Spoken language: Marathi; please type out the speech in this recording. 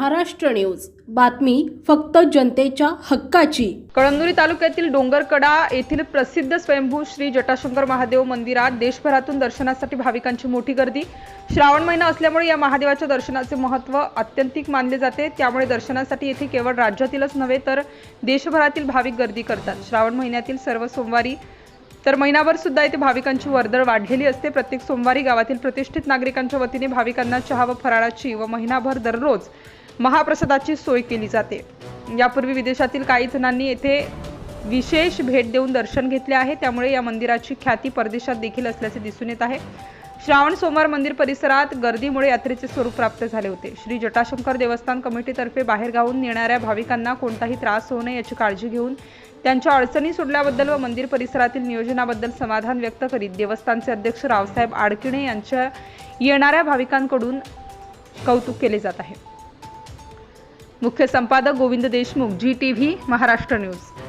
महाराष्ट्र न्यूज. बातमी फक्त जनतेच्या हक्काची. कळमनुरी तालुक्यातील डोंगरकडा येथील प्रसिद्ध स्वयंभू श्री जटाशंकर महादेव मंदिरात देशभरातून दर्शनासाठी भाविकांची मोठी गर्दी. श्रावण महिना असल्यामुळे या महादेवाच्या दर्शनाचे महत्त्व अत्यंतिक मानले जाते. त्यामुळे दर्शनासाठी येथे केवळ राज्यातीलच नव्हे तर देशभरातील भाविक गर्दी करतात. श्रावण महिन्यातील सर्व सोमवारी तर महिनाभर सुद्धा येथे भाविकांची वर्दळ वाढलेली असते. प्रत्येक सोमवारी गावातील प्रतिष्ठित नागरिकांच्या वतीने भाविकांना चहा व फराळाची व महिनाभर दररोज महाप्रसादाची सोय केली जाते. यापूर्वी विदेशातील काही जणांनी येथे विशेष भेट देऊन दर्शन घेतले आहे. त्यामुळे या मंदिराची ख्याती परदेशात देखील असल्याचे दिसून येत आहे. श्रावण सोमवार मंदिर परिसरात गर्दीमुळे यात्रेचे स्वरूप प्राप्त झाले होते. श्री जटाशंकर देवस्थान कमिटीतर्फे बाहेरगावून येणाऱ्या भाविकांना कोणताही त्रास होऊ नये याची काळजी घेऊन त्यांच्या अडचणी सोडल्याबद्दल व मंदिर परिसरातील नियोजनाबद्दल समाधान व्यक्त करीत देवस्थानचे अध्यक्ष रावसाहेब आडकिणे यांच्या येणाऱ्या भाविकांकडून कौतुक केले जात आहे. मुख्य संपादक Govind Deshmukh ji T V Maharashtra news.